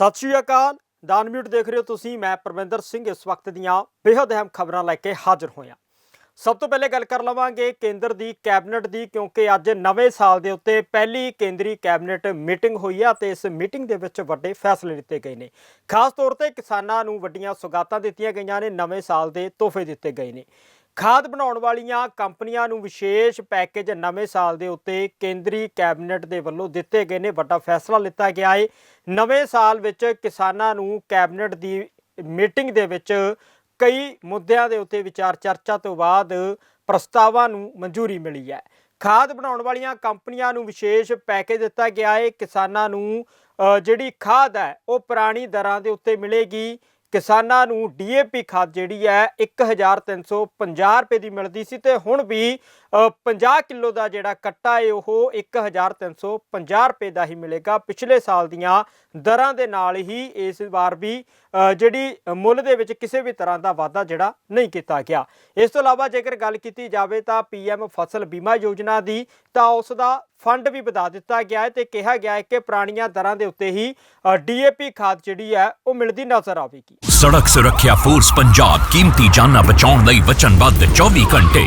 ਸਤਿ ਸ਼੍ਰੀ ਅਕਾਲ। ਦਾਨ ਮਿਊਟ ਦੇਖ ਰਹੇ ਹੋ ਤੁਸੀਂ, ਮੈਂ ਪਰਮਿੰਦਰ ਸਿੰਘ। ਇਸ ਵਕਤ ਦੀਆਂ ਬੇहद ਅਹਿਮ ਖਬਰਾਂ ਲੈ ਕੇ ਹਾਜ਼ਰ ਹੋਇਆ। ਸਭ ਤੋਂ ਪਹਿਲੇ ਗੱਲ ਕਰ ਲਵਾਂਗੇ ਕੇਂਦਰ ਦੀ ਕੈਬਨਿਟ ਦੀ, ਕਿਉਂਕਿ ਅੱਜ ਨਵੇਂ ਸਾਲ ਦੇ ਉੱਤੇ ਪਹਿਲੀ ਕੇਂਦਰੀ ਕੈਬਨਿਟ ਮੀਟਿੰਗ ਹੋਈ ਹੈ ਤੇ ਇਸ ਮੀਟਿੰਗ ਦੇ ਵਿੱਚ ਵੱਡੇ ਫੈਸਲੇ ਲਿੱਤੇ ਗਏ ਨੇ। ਖਾਸ ਤੌਰ ਤੇ ਕਿਸਾਨਾਂ ਨੂੰ ਵੱਡੀਆਂ ਸੁਗਾਤਾਂ ਦਿੱਤੀਆਂ ਗਈਆਂ ਨੇ, ਨਵੇਂ ਸਾਲ ਦੇ ਤੋਹਫੇ ਦਿੱਤੇ ਗਏ ਨੇ। ਖਾਦ ਬਣਾਉਣ ਵਾਲੀਆਂ ਕੰਪਨੀਆਂ ਨੂੰ ਵਿਸ਼ੇਸ਼ ਪੈਕੇਜ ਨਵੇਂ ਸਾਲ ਦੇ ਉੱਤੇ ਕੇਂਦਰੀ ਕੈਬਨਿਟ ਦੇ ਵੱਲੋਂ ਦਿੱਤੇ ਗਏ ਨੇ। ਵੱਡਾ ਫੈਸਲਾ ਲਿੱਤਾ ਗਿਆ ਹੈ ਨਵੇਂ ਸਾਲ ਵਿੱਚ ਕਿਸਾਨਾਂ ਨੂੰ ਕੈਬਨਿਟ ਦੀ ਮੀਟਿੰਗ ਦੇ ਵਿੱਚ ਕਈ ਮੁੱਦਿਆਂ ਦੇ ਉੱਤੇ ਵਿਚਾਰ ਚਰਚਾ ਤੋਂ ਬਾਅਦ ਪ੍ਰਸਤਾਵਾਂ ਨੂੰ ਮਨਜ਼ੂਰੀ ਮਿਲੀ ਹੈ। ਖਾਦ ਬਣਾਉਣ ਵਾਲੀਆਂ ਕੰਪਨੀਆਂ ਨੂੰ ਵਿਸ਼ੇਸ਼ ਪੈਕੇਜ ਦਿੱਤਾ ਗਿਆ ਹੈ ਕਿਸਾਨਾਂ ਨੂੰ ਜਿਹੜੀ ਖਾਦ ਹੈ, ਉਹ ਪੁਰਾਣੀ ਦਰਾਂ ਦੇ ਉੱਤੇ ਮਿਲੇਗੀ। ਕਿਸਾਨਾਂ ਨੂੰ ਡੀਏਪੀ ਖਾਦ ਜਿਹੜੀ ਹੈ 1350 ਰੁਪਏ ਦੀ ਮਿਲਦੀ ਸੀ ਤੇ ਹੁਣ ਵੀ 50 ਕਿਲੋ ਦਾ ਜਿਹੜਾ ਕੱਟਾ ਹੈ ਉਹ 1350 ਰੁਪਏ ਦਾ ਹੀ ਮਿਲੇਗਾ। ਪਿਛਲੇ ਸਾਲ ਦੀਆਂ ਦਰਾਂ ਦੇ ਨਾਲ ਹੀ ਇਸ ਵਾਰ ਵੀ ਜਿਹੜੀ ਮੁੱਲ ਦੇ ਵਿੱਚ ਕਿਸੇ ਵੀ ਤਰ੍ਹਾਂ ਦਾ ਵਾਧਾ ਜਿਹੜਾ ਨਹੀਂ ਕੀਤਾ ਗਿਆ। ਇਸ ਤੋਂ ਇਲਾਵਾ ਜੇਕਰ ਗੱਲ ਕੀਤੀ ਜਾਵੇ ਤਾਂ ਪੀਐਮ ਫਸਲ ਬੀਮਾ ਯੋਜਨਾ ਦੀ, ਤਾਂ ਉਸ ਦਾ ਫੰਡ ਵੀ ਵਧਾ ਦਿੱਤਾ ਗਿਆ ਹੈ ਤੇ ਕਿਹਾ ਗਿਆ ਹੈ ਕਿ ਪੁਰਾਣੀਆਂ ਦਰਾਂ ਦੇ ਉੱਤੇ ਹੀ ਡੀਏਪੀ ਖਾਦ ਜਿਹੜੀ ਹੈ, ਉਹ ਮਿਲਦੀ ਨਜ਼ਰ ਆਵੇਗੀ। ਸੜਕ ਸੁਰੱਖਿਆ ਫੋਰਸ ਪੰਜਾਬ ਕੀਮਤੀ ਜਾਨਾਂ ਬਚਾਉਣ ਲਈ ਵਚਨਬੱਧ 24 ਘੰਟੇ।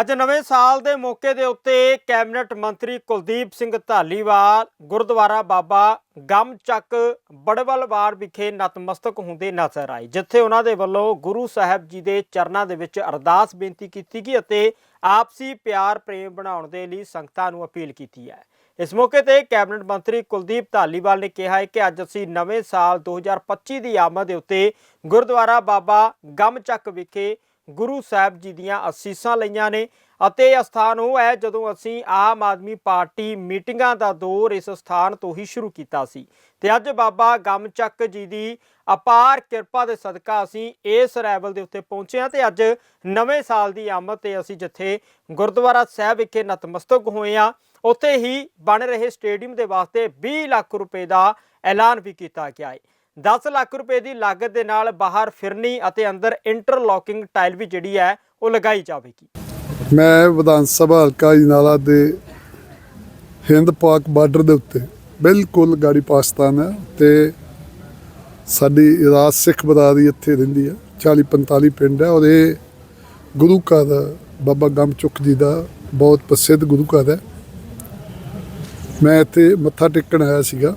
ਅੱਜ ਨਵੇਂ ਸਾਲ ਦੇ ਮੌਕੇ ਦੇ ਉੱਤੇ ਕੈਬਨਿਟ ਮੰਤਰੀ ਕੁਲਦੀਪ ਸਿੰਘ ਧਾਲੀਵਾਲ, ਗੁਰਦੁਆਰਾ ਬਾਬਾ ਗਮਚੱਕ ਬੜਵਲਵਾਰ ਵਿਖੇ ਨਤਮਸਤਕ ਹੁੰਦੇ ਨਜ਼ਰ ਆਏ, ਜਿੱਥੇ ਉਹਨਾਂ ਦੇ ਵੱਲੋਂ ਗੁਰੂ ਸਾਹਿਬ ਜੀ ਦੇ ਚਰਨਾਂ ਦੇ ਵਿੱਚ ਅਰਦਾਸ ਬੇਨਤੀ ਕੀਤੀ ਗਈ ਅਤੇ ਆਪਸੀ ਪਿਆਰ, ਪ੍ਰੇਮ ਬਣਾਉਣ ਦੇ ਲਈ ਸੰਗਤਾਂ ਨੂੰ ਅਪੀਲ ਕੀਤੀ ਹੈ। ਇਸ ਮੌਕੇ ਤੇ ਕੈਬਨਿਟ ਮੰਤਰੀ ਕੁਲਦੀਪ ਧਾਲੀਵਾਲ ਨੇ ਕਿਹਾ ਹੈ ਕਿ ਅੱਜ ਅਸੀਂ ਨਵੇਂ ਸਾਲ 2025 ਦੀ ਆਮਦ ਦੇ ਉੱਤੇ ਗੁਰਦੁਆਰਾ ਬਾਬਾ ਗਮਚੱਕ ਵਿਖੇ ਗੁਰੂ ਸਾਹਿਬ ਜੀ ਦੀਆਂ ਅਸੀਸਾਂ ਲਈਆਂ ਨੇ ਅਤੇ ਇਹ ਸਥਾਨ ਉਹ ਹੈ ਜਦੋਂ ਅਸੀਂ ਆਮ ਆਦਮੀ ਪਾਰਟੀ ਮੀਟਿੰਗਾਂ ਦਾ ਦੌਰ ਇਸ ਸਥਾਨ ਤੋਂ ਹੀ ਸ਼ੁਰੂ ਕੀਤਾ ਸੀ। ਤੇ ਅੱਜ ਬਾਬਾ ਗਮਚੱਕ ਜੀ ਦੀ ਅਪਾਰ ਕਿਰਪਾ ਦੇ ਸਦਕਾ ਅਸੀਂ ਇਸ ਰੈਵਲ ਦੇ ਉੱਤੇ ਪਹੁੰਚੇ ਹਾਂ ਤੇ ਅੱਜ ਨਵੇਂ ਸਾਲ ਦੀ ਆਮਦ ਤੇ ਅਸੀਂ ਜਿੱਥੇ ਗੁਰਦੁਆਰਾ ਸਾਹਿਬ ਵਿਖੇ ਨਤਮਸਤਕ ਹੋਏ ਹਾਂ, ਉੱਥੇ ਹੀ ਬਣ ਰਹੇ ਸਟੇਡੀਅਮ ਦੇ ਵਾਸਤੇ 20 ਲੱਖ ਰੁਪਏ ਦਾ ਐਲਾਨ ਵੀ ਕੀਤਾ ਗਿਆ ਹੈ। 10 ਲੱਖ ਰੁਪਏ ਦੀ ਲਾਗਤ ਦੇ ਨਾਲ ਬਾਹਰ ਫਿਰਨੀ ਅਤੇ ਅੰਦਰ ਇੰਟਰਲੋਕਿੰਗ ਟਾਈਲ ਵੀ ਜਿਹੜੀ ਹੈ ਉਹ ਲਗਾਈ ਜਾਵੇਗੀ। ਮੈਂ ਵਿਧਾਨ ਸਭਾ ਹਲਕਾ ਜਨਾਲਾ ਦੇ ਹਿੰਦ ਪਾਕ ਬਾਰਡਰ ਦੇ ਉੱਤੇ ਬਿਲਕੁਲ ਗਾੜੀ ਪਾਕਿਸਤਾਨ ਹੈ ਤੇ ਸਾਡੀ ਰਾਜ ਸਿੱਖ ਬਰਾਦਰੀ ਇੱਥੇ ਰਹਿੰਦੀ ਹੈ 40 45 ਪਿੰਡ ਹੈ ਔਰ ਇਹ ਗੁਰੂ ਘਰ ਬਾਬਾ ਗਮਚੁਕ ਜੀ ਦਾ ਬਹੁਤ ਪ੍ਰਸਿੱਧ ਗੁਰੂ ਘਰ ਹੈ। ਮੈਂ ਇੱਥੇ ਮੱਥਾ ਟੇਕਣ ਆਇਆ ਸੀਗਾ।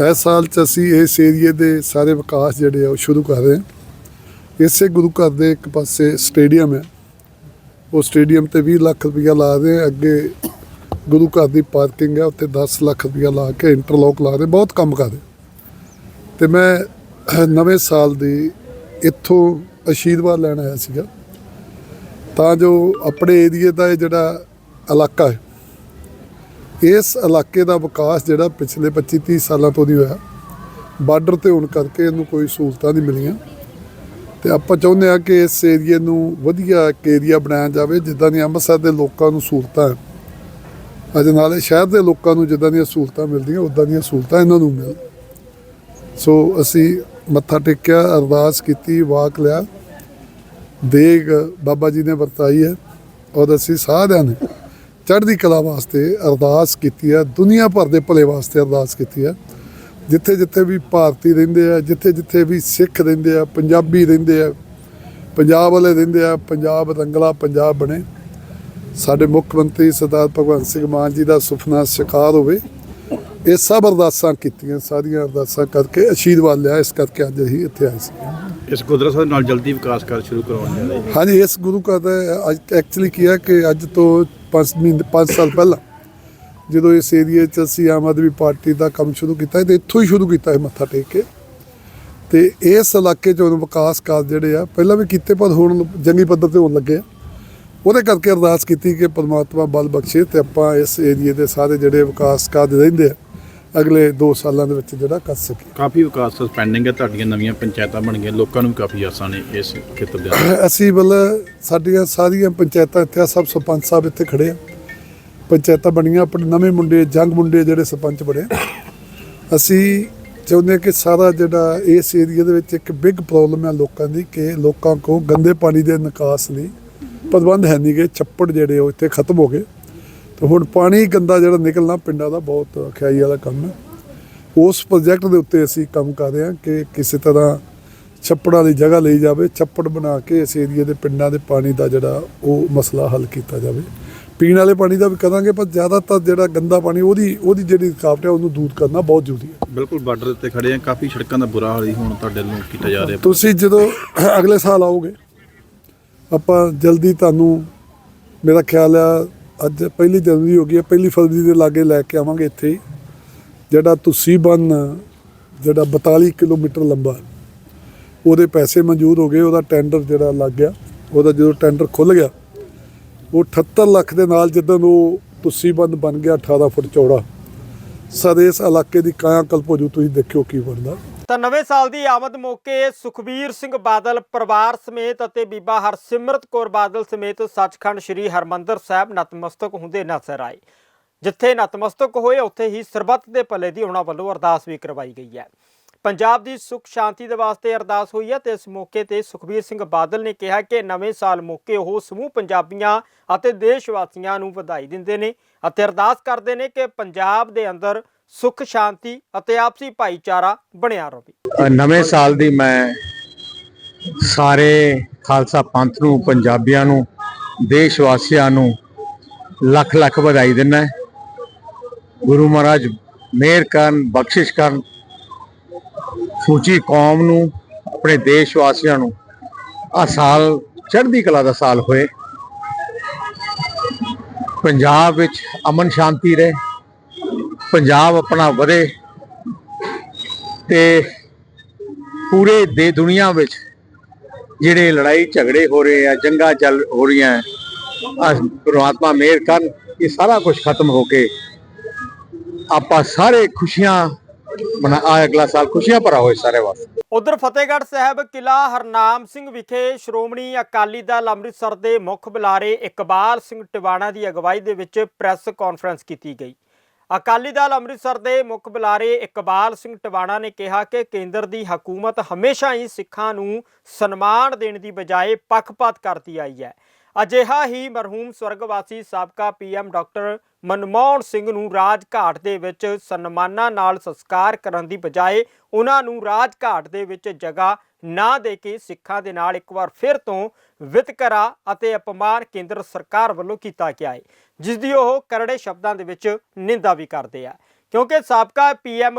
ਇਸ ਸਾਲ ਚ ਅਸੀਂ ਇਸ ਏਰੀਏ ਦੇ ਸਾਰੇ ਵਿਕਾਸ ਜਿਹੜੇ ਆ ਉਹ ਸ਼ੁਰੂ ਕਰ ਰਹੇ ਹਾਂ। ਇਸੇ ਗੁਰੂ ਘਰ ਦੇ ਇੱਕ ਪਾਸੇ ਸਟੇਡੀਅਮ ਹੈ। ਉਹ ਸਟੇਡੀਅਮ ਤੇ 20 ਲੱਖ ਰੁਪਇਆ ਲਾ ਰਹੇ ਅੱਗੇ ਗੁਰੂ ਘਰ ਦੀ ਪਾਰਕਿੰਗ ਹੈ। ਉੱਤੇ 10 ਲੱਖ ਰੁਪਇਆ ਲਾ ਕੇ ਇੰਟਰਲੋਕ ਲਾ ਰਹੇ ਬਹੁਤ ਕੰਮ ਕਰ ਰਹੇ ਤੇ ਮੈਂ ਨਵੇਂ ਸਾਲ ਦੀ ਇੱਥੋਂ ਅਸ਼ੀਰਵਾਦ ਲੈਣ ਆਇਆ ਸੀਗਾ। ਤਾਂ ਜੋ ਆਪਣੇ ਏਰੀਏ ਦਾ ਇਹ ਜਿਹੜਾ ਇਲਾਕਾ ਹੈ ਇਸ ਇਲਾਕੇ ਦਾ ਵਿਕਾਸ ਜਿਹੜਾ ਪਿਛਲੇ 25 30 ਸਾਲਾਂ ਤੋਂ ਨਹੀਂ ਹੋਇਆ, ਬਾਰਡਰ ਤੇ ਹੋਣ ਕਰਕੇ ਇਹਨੂੰ ਕੋਈ ਸਹੂਲਤਾਂ ਨਹੀਂ ਮਿਲੀਆਂ। ਤੇ ਆਪਾਂ ਚਾਹੁੰਦੇ ਆ ਕਿ ਇਸ ਏਰੀਏ ਨੂੰ ਵਧੀਆ ਇੱਕ ਏਰੀਆ ਬਣਾਇਆ ਜਾਵੇ, ਜਿੱਦਾਂ ਦੀ ਅੰਮ੍ਰਿਤਸਰ ਦੇ ਲੋਕਾਂ ਨੂੰ ਸਹੂਲਤਾਂ ਅਜੇ ਨਾਲੇ ਸ਼ਹਿਰ ਦੇ ਲੋਕਾਂ ਨੂੰ ਜਿੱਦਾਂ ਦੀਆਂ ਸਹੂਲਤਾਂ ਮਿਲਦੀਆਂ, ਉਦਾਂ ਦੀਆਂ ਸਹੂਲਤਾਂ ਇਹਨਾਂ ਨੂੰ ਮਿਲ ਸੋ ਅਸੀਂ ਮੱਥਾ ਟੇਕਿਆ, ਅਰਦਾਸ ਕੀਤੀ, ਵਾਕ ਲਿਆ। ਦੇਗ ਬਾਬਾ ਜੀ ਨੇ ਵਰਤਾਈ ਹੈ, ਔਰ ਅਸੀਂ ਸਾਰਿਆਂ ਨੇ ਚੜ੍ਹਦੀ ਕਲਾ ਵਾਸਤੇ ਅਰਦਾਸ ਕੀਤੀ ਹੈ ਦੁਨੀਆ ਭਰ ਦੇ ਭਲੇ ਵਾਸਤੇ ਅਰਦਾਸ ਕੀਤੀ ਹੈ। ਜਿੱਥੇ ਜਿੱਥੇ ਵੀ ਭਾਰਤੀ ਰਹਿੰਦੇ ਆ ਜਿੱਥੇ ਜਿੱਥੇ ਵੀ ਸਿੱਖ ਰਹਿੰਦੇ ਆ ਪੰਜਾਬੀ ਰਹਿੰਦੇ ਆ ਪੰਜਾਬ ਵਾਲੇ ਰਹਿੰਦੇ ਆ ਪੰਜਾਬ ਰੰਗਲਾ ਪੰਜਾਬ ਬਣੇ। ਸਾਡੇ ਮੁੱਖ ਮੰਤਰੀ ਸਰਦਾਰ ਭਗਵੰਤ ਸਿੰਘ ਮਾਨ ਜੀ ਦਾ ਸੁਪਨਾ ਸਾਕਾਰ ਹੋਵੇ। ਇਹ ਸਭ ਅਰਦਾਸਾਂ ਕੀਤੀਆਂ ਸਾਰੀਆਂ ਅਰਦਾਸਾਂ ਕਰਕੇ ਅਸ਼ੀਰਵਾਦ ਲਿਆ ਇਸ ਕਰਕੇ ਅੱਜ ਅਸੀਂ ਇੱਥੇ ਆਏ ਸੀ। ਇਸ ਗੁਰਦੁਆਰਾ ਸਾਹਿਬ ਨਾਲ ਜਲਦੀ ਵਿਕਾਸ ਕਰ ਸ਼ੁਰੂ ਕਰਵਾਉਣ ਜਾ ਰਹੇ ਹਾਂਜੀ ਇਸ ਗੁਰੂ ਘਰ ਦਾ ਅੱਜ ਐਕਚੁਅਲੀ ਕੀ ਹੈ ਕਿ ਅੱਜ ਤੋਂ 5 ਮਹੀਨੇ 5 ਸਾਲ ਪਹਿਲਾਂ ਜਦੋਂ ਇਸ ਏਰੀਏ 'ਚ ਅਸੀਂ ਆਮ ਆਦਮੀ ਪਾਰਟੀ ਦਾ ਕੰਮ ਸ਼ੁਰੂ ਕੀਤਾ ਤੇ ਇੱਥੋਂ ਹੀ ਸ਼ੁਰੂ ਕੀਤਾ ਹੈ ਮੱਥਾ ਟੇਕ ਕੇ। ਤੇ ਇਸ ਇਲਾਕੇ 'ਚ ਹੁਣ ਵਿਕਾਸ ਕਾਰਜ ਜਿਹੜੇ ਆ, ਪਹਿਲਾਂ ਵੀ ਕੀਤੇ ਪਰ ਹੁਣ ਜੰਗੀ ਪੱਧਰ ਤੇ ਹੋਣ ਲੱਗੇ ਆ। ਉਹਦੇ ਕਰਕੇ ਅਰਦਾਸ ਕੀਤੀ ਕਿ ਪਰਮਾਤਮਾ ਬਲ ਬਖਸ਼ੇ ਤੇ ਆਪਾਂ ਇਸ ਏਰੀਏ ਦੇ ਸਾਰੇ ਜਿਹੜੇ ਵਿਕਾਸ ਕਾਰਜ ਰਹਿੰਦੇ ਆ ਅਗਲੇ 2 ਸਾਲਾਂ ਦੇ ਵਿੱਚ ਜਿਹੜਾ ਕਰ ਸਕੀਏ ਕਾਫੀ ਵਿਕਾਸ ਪੈਂਡਿੰਗ ਹੈ ਤੁਹਾਡੀਆਂ ਨਵੀਆਂ ਪੰਚਾਇਤਾਂ ਬਣ ਗਈਆਂ ਲੋਕਾਂ ਨੂੰ ਕਾਫੀ ਆਸਾਂ ਨੇ ਇਸ ਖੇਤਰ ਦੇ ਅਸੀਂ ਵੱਲ ਸਾਡੀਆਂ ਸਾਰੀਆਂ ਪੰਚਾਇਤਾਂ ਇੱਥੇ ਸਭ ਸਰਪੰਚ ਸਾਹਿਬ ਇੱਥੇ ਖੜੇ ਆ। ਪੰਚਾਇਤਾਂ ਬਣੀਆਂ ਆਪਣੇ ਨਵੇਂ ਮੁੰਡੇ ਜੰਗ ਮੁੰਡੇ ਜਿਹੜੇ ਸਰਪੰਚ ਬਣੇ। ਅਸੀਂ ਚਾਹੁੰਦੇ ਹਾਂ ਕਿ ਸਾਰਾ ਜਿਹੜਾ ਇਸ ਏਰੀਆ ਦੇ ਵਿੱਚ ਇੱਕ ਬਿਗ ਪ੍ਰੋਬਲਮ ਹੈ ਲੋਕਾਂ ਦੀ ਕਿ ਲੋਕਾਂ ਕੋ ਗੰਦੇ ਪਾਣੀ ਦੇ ਨਿਕਾਸ ਲਈ ਪ੍ਰਬੰਧ ਹੈ ਨਹੀਂ ਗੇ ਛੱਪੜ ਜਿਹੜੇ ਉਹ ਇੱਥੇ ਖਤਮ ਹੋ ਗਏ। ਤੇ ਹੁਣ ਪਾਣੀ ਗੰਦਾ ਜਿਹੜਾ ਨਿਕਲਣਾ ਪਿੰਡਾਂ ਦਾ ਬਹੁਤ ਖਿਆਈ ਵਾਲਾ ਕੰਮ ਹੈ। ਉਸ ਪ੍ਰੋਜੈਕਟ ਦੇ ਉੱਤੇ ਅਸੀਂ ਕੰਮ ਕਰ ਰਹੇ ਹਾਂ ਕਿ ਕਿਸੇ ਤਰ੍ਹਾਂ ਛੱਪੜਾਂ ਦੀ ਜਗ੍ਹਾ ਲਈ ਜਾਵੇ ਛੱਪੜ ਬਣਾ ਕੇ ਇਸ ਏਰੀਏ ਦੇ ਪਿੰਡਾਂ ਦੇ ਪਾਣੀ ਦਾ ਜਿਹੜਾ ਉਹ ਮਸਲਾ ਹੱਲ ਕੀਤਾ ਜਾਵੇ। ਪੀਣ ਵਾਲੇ ਪਾਣੀ ਦਾ ਵੀ ਕਰਾਂਗੇ ਪਰ ਜ਼ਿਆਦਾਤਰ ਜਿਹੜਾ ਗੰਦਾ ਪਾਣੀ ਉਹਦੀ ਉਹਦੀ ਜਿਹੜੀ ਰੁਕਾਵਟ ਹੈ ਉਹਨੂੰ ਦੂਰ ਕਰਨਾ ਬਹੁਤ ਜ਼ਰੂਰੀ ਹੈ। ਬਿਲਕੁਲ ਬਾਰਡਰ ਉੱਤੇ ਖੜੇ ਆ ਕਾਫੀ ਸੜਕਾਂ ਦਾ ਬੁਰਾ ਹਾਲ ਹੀ ਹੁਣ ਤੁਹਾਡੇ ਨੂੰ ਕੀਤਾ ਜਾ ਰਿਹਾ। ਤੁਸੀਂ ਜਦੋਂ ਅਗਲੇ ਸਾਲ ਆਓਗੇ ਆਪਾਂ ਜਲਦੀ ਤੁਹਾਨੂੰ ਮੇਰਾ ਖਿਆਲ ਆ ਅੱਜ ਪਹਿਲੀ ਜਨਵਰੀ ਹੋ ਗਈ ਹੈ, ਪਹਿਲੀ ਫਰਵਰੀ ਦੇ ਲਾਗੇ ਲੈ ਕੇ ਆਵਾਂਗੇ ਇੱਥੇ ਜਿਹੜਾ ਤੁਸੀਂ ਬੰਨ, ਜਿਹੜਾ 42 ਕਿਲੋਮੀਟਰ ਲੰਬਾ, ਉਹਦੇ ਪੈਸੇ ਮਨਜ਼ੂਰ ਹੋ ਗਏ, ਉਹਦਾ ਟੈਂਡਰ ਜਿਹੜਾ ਲੱਗ ਗਿਆ, ਉਹਦਾ ਜਦੋਂ ਟੈਂਡਰ ਖੁੱਲ ਗਿਆ, ਉਹ 78 ਲੱਖ ਦੇ ਨਾਲ ਜਦੋਂ ਉਹ ਤੁਸੀਂ ਬੰਦ ਬਣ ਗਿਆ 18 ਫੁੱਟ ਚੌੜਾ। ਸਰ, ਇਸ ਇਲਾਕੇ ਦੀ ਕਾਇਆ ਕਲਪ ਹੋ ਜੂ, ਤੁਸੀਂ ਦੇਖਿਓ ਕੀ ਬਣਦਾ। ਤਾਂ ਨਵੇਂ ਸਾਲ ਦੀ ਆਮਦ ਮੌਕੇ ਸੁਖਬੀਰ ਸਿੰਘ ਬਾਦਲ, ਪਰਿਵਾਰ ਸਮੇਤ ਅਤੇ ਬੀਬਾ ਹਰਸਿਮਰਤ ਕੌਰ ਬਾਦਲ ਸਮੇਤ ਸੱਚਖੰਡ ਸ੍ਰੀ ਹਰਮੰਦਰ ਸਾਹਿਬ ਨਤਮਸਤਕ ਹੁੰਦੇ ਨਜ਼ਰ ਆਏ। ਜਿੱਥੇ ਨਤਮਸਤਕ ਹੋਏ, ਉੱਥੇ ਹੀ ਸਰਬੱਤ ਦੇ ਭਲੇ ਦੀ ਉਹਨਾਂ ਵੱਲੋਂ ਅਰਦਾਸ ਵੀ ਕਰਵਾਈ ਗਈ ਹੈ। ਪੰਜਾਬ ਦੀ ਸੁਖ ਸ਼ਾਂਤੀ ਦੇ ਵਾਸਤੇ ਅਰਦਾਸ ਹੋਈ ਹੈ ਤੇ ਇਸ ਮੌਕੇ ਤੇ ਸੁਖਬੀਰ ਸਿੰਘ ਬਾਦਲ ਨੇ ਕਿਹਾ ਕਿ ਨਵੇਂ ਸਾਲ ਮੌਕੇ ਉਹ ਸਮੂਹ ਪੰਜਾਬੀਆਂ ਅਤੇ ਦੇਸ਼ ਵਾਸੀਆਂ ਨੂੰ ਵਧਾਈ ਦਿੰਦੇ ਨੇ ਅਤੇ ਅਰਦਾਸ ਕਰਦੇ ਨੇ ਕਿ ਪੰਜਾਬ ਦੇ ਅੰਦਰ ਸੁੱਖ, ਸ਼ਾਂਤੀ ਅਤੇ ਆਪਸੀ ਭਾਈਚਾਰਾ ਬਣਿਆ ਰਹੇ ਨਵੇਂ ਸਾਲ ਦੀ ਮੈਂ ਸਾਰੇ ਖਾਲਸਾ ਪੰਥ ਨੂੰ, ਪੰਜਾਬੀਆਂ ਨੂੰ ਦੇਸ਼ ਵਾਸੀਆਂ ਨੂੰ ਲੱਖ ਲੱਖ ਵਧਾਈ ਦਿੰਦਾ ਗੁਰੂ ਮਹਾਰਾਜ ਮਿਹਰ ਕਰਨ, ਬਖਸ਼ਿਸ਼ ਕਰਨ, ਸੂਚੀ ਕੌਮ ਨੂੰ, ਆਪਣੇ ਦੇਸ਼ ਵਾਸੀਆਂ ਨੂੰ ਆ ਸਾਲ, ਚੜ੍ਹਦੀ ਕਲਾ ਦਾ ਸਾਲ ਹੋਏ। ਪੰਜਾਬ ਵਿੱਚ ਅਮਨ ਸ਼ਾਂਤੀ ਰਹੇ। ਪੰਜਾਬ ਆਪਣਾ ਵਧੇ ਤੇ ਪੂਰੇ ਦੇ ਦੁਨੀਆ ਵਿੱਚ ਜਿਹੜੇ ਲੜਾਈ ਝਗੜੇ ਹੋ ਰਹੇ ਆ ਜੰਗਾਂ ਚੱਲ ਹੋ ਰਹੀਆਂ ਹੈ, ਪ੍ਰਮਾਤਮਾ ਮਿਹਰ ਕਰਨ ਇਹ ਸਾਰਾ ਕੁਝ ਖਤਮ ਹੋ ਕੇ ਆਪਾਂ ਸਾਰੇ ਖੁਸ਼ੀਆਂ ਮਨਾ ਅਗਲਾ ਸਾਲ ਖੁਸ਼ੀਆਂ ਭਰਾ ਹੋਏ ਸਾਰੇ ਵਾਸਤੇ। ਉਧਰ ਫਤਿਹਗੜ੍ਹ ਸਾਹਿਬ ਕਿਲਾ ਹਰਨਾਮ ਸਿੰਘ ਵਿਖੇ ਸ਼੍ਰੋਮਣੀ ਅਕਾਲੀ ਦਲ ਅੰਮ੍ਰਿਤਸਰ ਦੇ ਮੁੱਖ ਬੁਲਾਰੇ ਇਕਬਾਲ ਸਿੰਘ ਟਿਵਾਣਾ ਦੀ ਅਗਵਾਈ ਦੇ ਵਿੱਚ ਪ੍ਰੈਸ ਕਾਨਫਰੰਸ ਕੀਤੀ ਗਈ। ਅਕਾਲੀ ਦਲ ਅੰਮ੍ਰਿਤਸਰ ਦੇ ਮੁੱਖ ਬੁਲਾਰੇ ਇਕਬਾਲ ਸਿੰਘ ਟਵਾਣਾ ਨੇ ਕਿਹਾ ਕਿ ਕੇਂਦਰ ਦੀ ਹਕੂਮਤ ਹਮੇਸ਼ਾ ਹੀ ਸਿੱਖਾਂ ਨੂੰ ਸਨਮਾਨ ਦੇਣ ਦੀ ਬਜਾਏ ਪੱਖਪਾਤ ਕਰਦੀ ਆਈ ਹੈ। ਅਜਿਹਾ ਹੀ ਮਰਹੂਮ ਸਵਰਗਵਾਸੀ ਸਾਬਕਾ ਪੀਐਮ ਡਾਕਟਰ ਮਨਮੋਹਨ ਸਿੰਘ ਨੂੰ ਰਾਜਘਾਟ ਦੇ ਵਿੱਚ ਸਨਮਾਨਾਂ ਨਾਲ ਸੰਸਕਾਰ ਕਰਨ ਦੀ ਬਜਾਏ ਉਹਨਾਂ ਨੂੰ ਰਾਜਘਾਟ ਦੇ ਵਿੱਚ ਜਗ੍ਹਾ ਨਾ ਦੇ ਕੇ ਸਿੱਖਾਂ ਦੇ ਨਾਲ ਇੱਕ ਵਾਰ ਫਿਰ ਤੋਂ ਵਿਤਕਰਾ ਅਤੇ ਅਪਮਾਨ ਕੇਂਦਰ ਸਰਕਾਰ ਵੱਲੋਂ ਕੀਤਾ ਗਿਆ ਹੈ ਜਿਸ ਦੀ ਉਹ ਕਰੜੇ ਸ਼ਬਦਾਂ ਦੇ ਵਿੱਚ ਨਿੰਦਾ ਵੀ ਕਰਦੇ ਆ। ਕਿਉਂਕਿ ਸਾਬਕਾ ਪੀਐਮ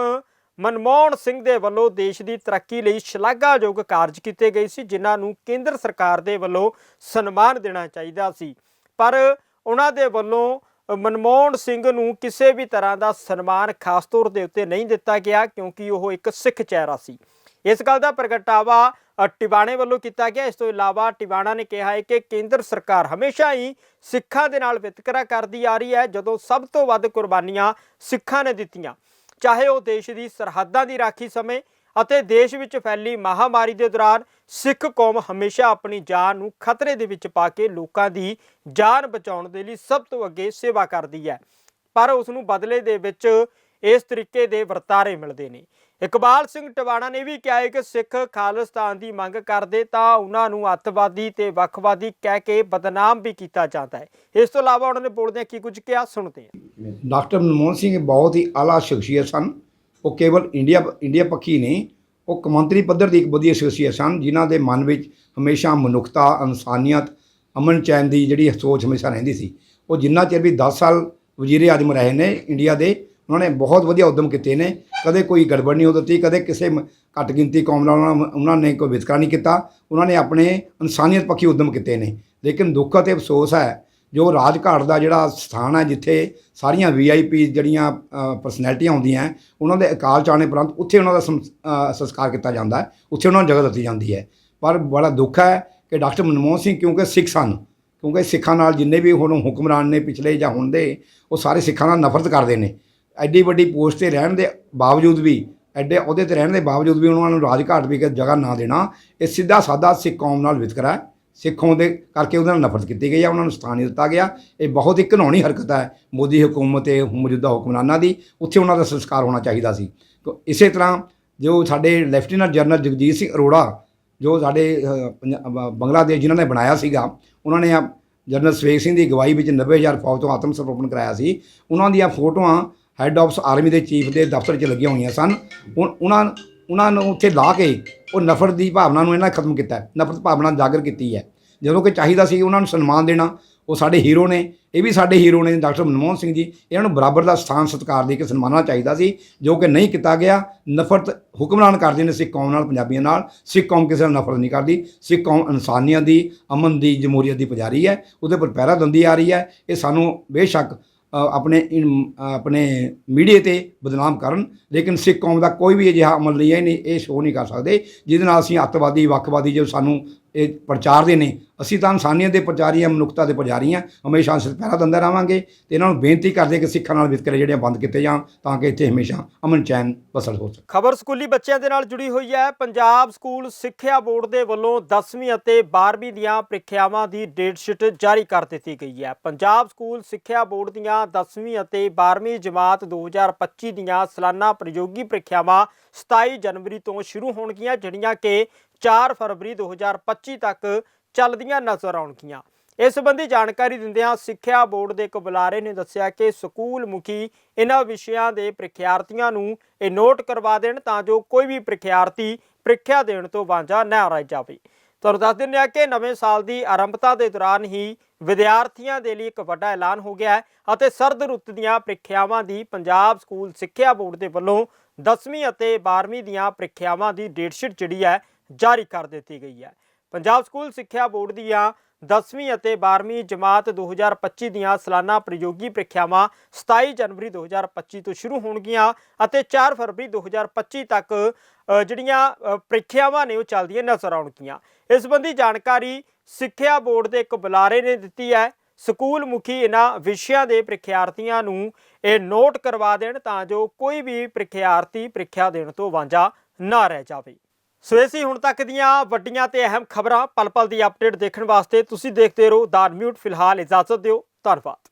ਮਨਮੋਹਨ ਸਿੰਘ ਦੇ ਵੱਲੋਂ ਦੇਸ਼ ਦੀ ਤਰੱਕੀ ਲਈ ਸ਼ਲਾਘਾਯੋਗ ਕਾਰਜ ਕੀਤੇ ਗਏ ਸੀ, ਜਿਨ੍ਹਾਂ ਨੂੰ ਕੇਂਦਰ ਸਰਕਾਰ ਦੇ ਵੱਲੋਂ ਸਨਮਾਨ ਦੇਣਾ ਚਾਹੀਦਾ ਸੀ। ਪਰ ਉਹਨਾਂ ਦੇ ਵੱਲੋਂ ਮਨਮੋਹਨ ਸਿੰਘ ਨੂੰ ਕਿਸੇ ਵੀ ਤਰ੍ਹਾਂ ਦਾ ਸਨਮਾਨ ਖਾਸ ਤੌਰ ਦੇ ਉੱਤੇ ਨਹੀਂ ਦਿੱਤਾ ਗਿਆ, ਕਿਉਂਕਿ ਉਹ ਇੱਕ ਸਿੱਖ ਚਿਹਰਾ ਸੀ। ਇਸ ਗੱਲ ਦਾ ਪ੍ਰਗਟਾਵਾ ਟਿਵਾਣੇ ਵੱਲੋਂ ਕੀਤਾ ਗਿਆ। ਇਸ ਤੋਂ ਇਲਾਵਾ ਟਿਵਾਣਾ ਨੇ ਕਿਹਾ ਹੈ ਕਿ ਕੇਂਦਰ ਸਰਕਾਰ ਹਮੇਸ਼ਾ ਹੀ ਸਿੱਖਾਂ ਦੇ ਨਾਲ ਵਿਤਕਰਾ ਕਰਦੀ ਆ ਰਹੀ ਹੈ, ਜਦੋਂ ਸਭ ਤੋਂ ਵੱਧ ਕੁਰਬਾਨੀਆਂ ਸਿੱਖਾਂ ਨੇ ਦਿੱਤੀਆਂ। ਚਾਹੇ ਉਹ ਦੇਸ਼ ਦੀ ਸਰਹੱਦਾਂ ਦੀ ਰਾਖੀ ਸਮੇਂ ਅਤੇ ਦੇਸ਼ ਵਿੱਚ ਫੈਲੀ ਮਹਾਮਾਰੀ ਦੇ ਦੌਰਾਨ ਸਿੱਖ ਕੌਮ ਹਮੇਸ਼ਾ ਆਪਣੀ ਜਾਨ ਨੂੰ ਖਤਰੇ ਦੇ ਵਿੱਚ ਪਾ ਕੇ ਲੋਕਾਂ ਦੀ ਜਾਨ ਬਚਾਉਣ ਦੇ ਲਈ ਸਭ ਤੋਂ ਅੱਗੇ ਸੇਵਾ ਕਰਦੀ ਹੈ। ਪਰ ਉਸ ਨੂੰ ਬਦਲੇ ਦੇ ਵਿੱਚ ਇਸ ਤਰੀਕੇ ਦੇ ਵਰਤਾਰੇ ਮਿਲਦੇ ਨੇ। ਇਕਬਾਲ ਸਿੰਘ ਟਵਾਣਾ ਨੇ ਵੀ ਕਿਹਾ ਹੈ ਕਿ ਸਿੱਖ ਖਾਲਿਸਤਾਨ ਦੀ ਮੰਗ ਕਰਦੇ ਤਾਂ ਉਹਨਾਂ ਨੂੰ ਅੱਤਵਾਦੀ ਤੇ ਵੱਖਵਾਦੀ ਕਹਿ ਕੇ ਬਦਨਾਮ ਵੀ ਕੀਤਾ ਜਾਂਦਾ ਹੈ। ਇਸ ਤੋਂ ਇਲਾਵਾ ਉਹਨਾਂ ਨੇ ਬੋਲਦਿਆਂ ਕੀ ਕੁਝ ਕਿਹਾ, ਸੁਣਦੇ ਹਾਂ। ਡਾਕਟਰ ਮਨਮੋਹਨ ਸਿੰਘ ਬਹੁਤ ਹੀ ਆਲਾ ਸ਼ਖਸੀਅਤ ਸਨ। ਉਹ ਕੇਵਲ ਇੰਡੀਆ ਇੰਡੀਆ ਪੱਖੀ ਨਹੀਂ, ਉਹ ਕੌਮਾਂਤਰੀ ਪੱਧਰ ਦੀ ਇੱਕ ਵਧੀਆ ਸ਼ਖਸੀਅਤ ਸਨ, ਜਿਨ੍ਹਾਂ ਦੇ ਮਨ ਵਿੱਚ ਹਮੇਸ਼ਾ ਮਨੁੱਖਤਾ, ਇਨਸਾਨੀਅਤ, ਅਮਨ ਚੈਨ ਦੀ ਜਿਹੜੀ ਸੋਚ ਹਮੇਸ਼ਾ ਰਹਿੰਦੀ ਸੀ। ਉਹ ਜਿੰਨਾ ਚਿਰ ਵੀ 10 ਸਾਲ ਵਜ਼ੀਰੇ ਆਜ਼ਮ ਰਹੇ ਨੇ, ਇੰਡੀਆ ਦੇ ਉਹਨਾਂ ਨੇ ਬਹੁਤ ਵਧੀਆ ਉਦਮ ਕੀਤੇ ਨੇ ਕਦੇ ਕੋਈ ਗੜਬੜ ਨਹੀਂ ਹੋ ਦਿੱਤੀ ਕਦੇ ਕਿਸੇ ਘੱਟ ਗਿਣਤੀ ਕੌਮ ਨਾਲ ਉਹਨਾਂ ਉਹਨਾਂ ਨੇ ਕੋਈ ਵਿਤਕਰਾ ਨਹੀਂ ਕੀਤਾ ਉਹਨਾਂ ਨੇ ਆਪਣੇ ਇਨਸਾਨੀਅਤ ਪੱਖੀ ਉਦਮ ਕੀਤੇ ਨੇ ਲੇਕਿਨ ਦੁੱਖ ਅਤੇ ਅਫਸੋਸ ਹੈ ਜੋ ਰਾਜਘਾਟ ਦਾ ਜਿਹੜਾ ਸਥਾਨ ਹੈ ਜਿੱਥੇ ਸਾਰੀਆਂ ਵੀਆਈਪੀ ਜਿਹੜੀਆਂ ਪਰਸਨੈਲਿਟੀਆਂ ਹੁੰਦੀਆਂ ਉਹਨਾਂ ਦੇ ਅਕਾਲ ਚਾਣੇ ਉਪਰੰਤ ਉੱਥੇ ਉਹਨਾਂ ਦਾ ਸੰਸ- ਸੰਸਕਾਰ ਕੀਤਾ ਜਾਂਦਾ ਹੈ ਉੱਥੇ ਉਹਨਾਂ ਨੂੰ ਜਗ੍ਹਾ ਦਿੱਤੀ ਜਾਂਦੀ ਹੈ ਪਰ ਬੜਾ ਦੁੱਖ ਹੈ ਕਿ ਡਾਕਟਰ ਮਨਮੋਹਨ ਸਿੰਘ ਕਿਉਂਕਿ ਸਿੱਖ ਸਨ ਕਿਉਂਕਿ ਸਿੱਖਾਂ ਨਾਲ ਜਿੰਨੇ ਵੀ ਹੁਣ ਹੁਕਮਰਾਨ ਨੇ ਪਿਛਲੇ ਜਾਂ ਹੁਣ ਦੇ ਉਹ ਸਾਰੇ ਸਿੱਖਾਂ ਨਾਲ ਨਫ਼ਰਤ ਕਰਦੇ ਨੇ ਐਡੀ ਵੱਡੀ ਪੋਸਟ ਤੇ ਰਹਿਣ ਦੇ ਬਾਵਜੂਦ ਵੀ, ਐਡੇ ਅਹੁਦੇ ਤੇ ਰਹਿਣ ਦੇ ਬਾਵਜੂਦ ਵੀ ਉਹਨਾਂ ਨੂੰ ਰਾਜਘਾਟ ਵੀ ਕਿ ਜਗ੍ਹਾ ਨਾ ਦੇਣਾ, ਇਹ ਸਿੱਧਾ ਸਾਦਾ ਸਿੱਖ ਕੌਮ ਨਾਲ ਵਿਤਕਰਾ ਹੈ। ਸਿੱਖੋਂ ਦੇ ਕਰਕੇ ਉਹਨਾਂ ਨਾਲ ਨਫ਼ਰਤ ਕੀਤੀ ਗਈ ਹੈ, ਉਹਨਾਂ ਨੂੰ ਸਥਾਨ ਨਹੀਂ ਦਿੱਤਾ ਗਿਆ। ਇਹ ਬਹੁਤ ਹੀ ਘਿਨਾਉਣੀ ਹਰਕਤ ਹੈ ਮੋਦੀ ਹਕੂਮਤ ਤੇ ਮੌਜੂਦਾ ਹੁਕਮਰਾਨਾਂ ਦੀ। ਉੱਥੇ ਉਹਨਾਂ ਦਾ ਸੰਸਕਾਰ ਹੋਣਾ ਚਾਹੀਦਾ ਸੀ। ਇਸੇ ਤਰ੍ਹਾਂ ਜੋ ਸਾਡੇ ਲੈਫਟੀਨੈਂਟ ਜਨਰਲ ਜਗਜੀਤ ਸਿੰਘ ਅਰੋੜਾ, ਜੋ ਸਾਡੇ ਬੰਗਲਾਦੇਸ਼ ਜਿਨ੍ਹਾਂ ਨੇ ਬਣਾਇਆ ਸੀਗਾ, ਉਹਨਾਂ ਨੇ ਆ ਜਨਰਲ ਸਵੇਗ ਸਿੰਘ ਦੀ ਅਗਵਾਈ ਵਿੱਚ 90000 ਫੌਜ ਤੋਂ ਆਤਮ ਸਮਰਪਣ ਕਰਾਇਆ ਸੀ। ਉਹਨਾਂ ਦੀਆਂ ਫੋਟੋਆਂ ਹੈੱਡ ਆਫ ਆਰਮੀ ਦੇ ਚੀਫ ਦੇ ਦਫ਼ਤਰ 'ਚ ਲੱਗੀਆਂ ਹੋਈਆਂ ਸਨ। ਉਨ- ਉਹਨਾਂ ਉਹਨਾਂ ਨੂੰ ਉੱਥੇ ਲਾ ਕੇ ਉਹ ਨਫ਼ਰਤ ਦੀ ਭਾਵਨਾ ਨੂੰ ਇਹਨਾਂ ਨੇ ਖਤਮ ਕੀਤਾ ਨਫ਼ਰਤ ਭਾਵਨਾ ਜਾਗਰ ਕੀਤੀ ਹੈ। ਜਦੋਂ ਕਿ ਚਾਹੀਦਾ ਸੀ ਉਹਨਾਂ ਨੂੰ ਸਨਮਾਨ ਦੇਣਾ, ਉਹ ਸਾਡੇ ਹੀਰੋ ਨੇ, ਇਹ ਵੀ ਸਾਡੇ ਹੀਰੋ ਨੇ, ਡਾਕਟਰ ਮਨਮੋਹਨ ਸਿੰਘ ਜੀ, ਇਹਨਾਂ ਨੂੰ ਬਰਾਬਰ ਦਾ ਸਥਾਨ, ਸਤਿਕਾਰ ਦੇ ਕੇ ਸਨਮਾਨਣਾ ਚਾਹੀਦਾ ਸੀ, ਜੋ ਕਿ ਨਹੀਂ ਕੀਤਾ ਗਿਆ। ਨਫ਼ਰਤ ਹੁਕਮਰਾਨ ਕਰਦੇ ਨੇ ਸਿੱਖ ਕੌਮ ਨਾਲ, ਪੰਜਾਬੀਆਂ ਨਾਲ। ਸਿੱਖ ਕੌਮ ਕਿਸੇ ਨਾਲ ਨਫ਼ਰਤ ਨਹੀਂ ਕਰਦੀ। ਸਿੱਖ ਕੌਮ ਇਨਸਾਨੀਅਤ ਦੀ, ਅਮਨ ਦੀ, ਜਮਹੂਰੀਅਤ ਦੀ ਪੁਜਾਰੀ ਹੈ। ਉਹਦੇ ਪਰ ਪਹਿਰਾ ਦਿੰਦੀ ਆ ਰਹੀ ਹੈ। ਇਹ ਸਾਨੂੰ ਬੇਸ਼ੱਕ ਆਪਣੇ ਇਨ- ਆਪਣੇ ਮੀਡੀਆ ਤੇ ਬਦਨਾਮ ਕਰਨ, ਲੇਕਿਨ ਸਿੱਖ ਕੌਮ ਦਾ ਕੋਈ ਵੀ ਅਜਿਹਾ ਅਮਲ ਨਹੀਂ ਹੈ, ਨਹੀਂ, ਇਹ ਸ਼ੋਅ ਨਹੀਂ ਕਰ ਸਕਦੇ, ਜਿਹਦੇ ਨਾਲ ਅਸੀਂ ਅੱਤਵਾਦੀ, ਵੱਖਵਾਦੀ ਜੋ ਸਾਨੂੰ ਇਹ ਪ੍ਰਚਾਰਦੇ ਨੇ। ਅਸੀਂ ਤਾਂ ਇਨਸਾਨੀਅਤ ਦੇ ਪ੍ਰਚਾਰੀ ਹਾਂ, ਮਨੁੱਖਤਾ ਦੇ ਪ੍ਰਚਾਰੀ ਹਾਂ। ਹਮੇਸ਼ਾ ਸਿਰ ਦਿੰਦੇ ਰਹਾਂਗੇ ਤੇ ਇਹਨਾਂ ਨੂੰ ਬੇਨਤੀ ਕਰਦੇ ਕਿ ਸਿੱਖਾਂ ਨਾਲ ਵਿਤਕਰੇ ਜਿਹੜੇ ਬੰਦ ਕੀਤੇ ਜਾਣ ਤਾਂ ਕਿ ਇੱਥੇ ਹਮੇਸ਼ਾ ਅਮਨ ਚੈਨ ਬਸਰ ਹੋ ਸਕੇ। ਖਬਰ ਸਕੂਲੀ ਬੱਚਿਆਂ ਦੇ ਨਾਲ ਜੁੜੀ ਹੋਈ ਹੈ। ਪੰਜਾਬ ਸਕੂਲ ਸਿੱਖਿਆ ਬੋਰਡ ਦੇ ਵੱਲੋਂ 10ਵੀਂ ਅਤੇ 12ਵੀਂ ਦੀਆਂ ਪ੍ਰੀਖਿਆਵਾਂ ਦੀ ਡੇਟ ਸ਼ੀਟ ਜਾਰੀ ਕਰ ਦਿੱਤੀ ਗਈ ਹੈ। ਪੰਜਾਬ ਸਕੂਲ ਸਿੱਖਿਆ ਬੋਰਡ ਦੀਆਂ 10ਵੀਂ ਅਤੇ 12ਵੀਂ ਜਮਾਤ 2025 ਦੀਆਂ ਸਾਲਾਨਾ ਪ੍ਰਯੋਗੀ ਪ੍ਰੀਖਿਆਵਾਂ 27 ਜਨਵਰੀ ਤੋਂ ਸ਼ੁਰੂ ਹੋਣਗੀਆਂ, ਜਿਹੜੀਆਂ ਕਿ 4 ਫਰਵਰੀ 2025 ਤੱਕ ਚੱਲਦੀਆਂ ਨਜ਼ਰ ਆਉਣਗੀਆਂ। ਇਸ ਸੰਬੰਧੀ ਜਾਣਕਾਰੀ ਦਿੰਦਿਆਂ ਸਿੱਖਿਆ ਬੋਰਡ ਦੇ ਇੱਕ ਬੁਲਾਰੇ ਨੇ ਦੱਸਿਆ ਕਿ ਸਕੂਲ ਮੁਖੀ ਇਹਨਾਂ ਵਿਸ਼ਿਆਂ ਦੇ ਪ੍ਰੀਖਿਆਰਥੀਆਂ ਨੂੰ ਇਹ ਨੋਟ ਕਰਵਾ ਦੇਣ ਤਾਂ ਜੋ ਕੋਈ ਵੀ ਪ੍ਰੀਖਿਆਰਥੀ ਪ੍ਰੀਖਿਆ ਦੇਣ ਤੋਂ ਵਾਂਝਾ ਨਾ ਰਹਿ ਜਾਵੇ। ਤੁਹਾਨੂੰ ਦੱਸ ਦਿੰਦੇ ਹਾਂ ਕਿ ਨਵੇਂ ਸਾਲ ਦੀ ਆਰੰਭਤਾ ਦੇ ਦੌਰਾਨ ਹੀ ਵਿਦਿਆਰਥੀਆਂ ਦੇ ਲਈ ਇੱਕ ਵੱਡਾ ਐਲਾਨ ਹੋ ਗਿਆ ਹੈ ਅਤੇ ਸਰਦ ਰੁੱਤ ਦੀਆਂ ਪ੍ਰੀਖਿਆਵਾਂ ਦੀ ਪੰਜਾਬ ਸਕੂਲ ਸਿੱਖਿਆ ਬੋਰਡ ਦੇ ਵੱਲੋਂ 10ਵੀਂ ਅਤੇ 12ਵੀਂ ਦੀਆਂ ਪ੍ਰੀਖਿਆਵਾਂ ਦੀ ਡੇਟਸ਼ੀਟ ਜਿਹੜੀ ਹੈ ਜਾਰੀ ਕਰ ਦਿੱਤੀ ਗਈ ਹੈ। ਪੰਜਾਬ ਸਕੂਲ ਸਿੱਖਿਆ ਬੋਰਡ ਦੀਆਂ 10ਵੀਂ ਅਤੇ 12ਵੀਂ ਜਮਾਤ 2025 ਦੀਆਂ ਸਾਲਾਨਾ ਪ੍ਰਯੋਗੀ ਪ੍ਰੀਖਿਆਵਾਂ 27 ਜਨਵਰੀ 2025 ਤੋਂ ਸ਼ੁਰੂ ਹੋਣਗੀਆਂ ਅਤੇ 4 ਫਰਵਰੀ 2025 ਤੱਕ ਜਿਹੜੀਆਂ ਪ੍ਰੀਖਿਆਵਾਂ ਨੇ ਉਹ ਚੱਲਦੀਆਂ ਨਜ਼ਰ ਆਉਣਗੀਆਂ। ਇਸ ਸੰਬੰਧੀ ਜਾਣਕਾਰੀ ਸਿੱਖਿਆ ਬੋਰਡ ਦੇ ਇੱਕ ਬੁਲਾਰੇ ਨੇ ਦਿੱਤੀ ਹੈ। ਸਕੂਲ ਮੁਖੀ ਇਹਨਾਂ ਵਿਸ਼ਿਆਂ ਦੇ ਪ੍ਰੀਖਿਆਰਥੀਆਂ ਨੂੰ ਇਹ ਨੋਟ ਕਰਵਾ ਦੇਣ ਤਾਂ ਜੋ ਕੋਈ ਵੀ ਪ੍ਰੀਖਿਆਰਥੀ ਪ੍ਰੀਖਿਆ ਦੇਣ ਤੋਂ ਵਾਂਝਾ ਨਾ ਰਹਿ ਜਾਵੇ। ਸੋ ਇਹ ਸੀ ਹੁਣ ਤੱਕ ਦੀਆਂ ਵੱਡੀਆਂ ਤੇ ਅਹਿਮ ਖਬਰਾਂ ਪਲ ਪਲ ਦੀ ਅਪਡੇਟ ਦੇਖਣ ਵਾਸਤੇ ਤੁਸੀਂ ਦੇਖਦੇ ਰਹੋ ਦਾਨ ਮਿਊਟ ਫਿਲਹਾਲ ਇਜਾਜ਼ਤ ਦਿਓ। ਧੰਨਵਾਦ।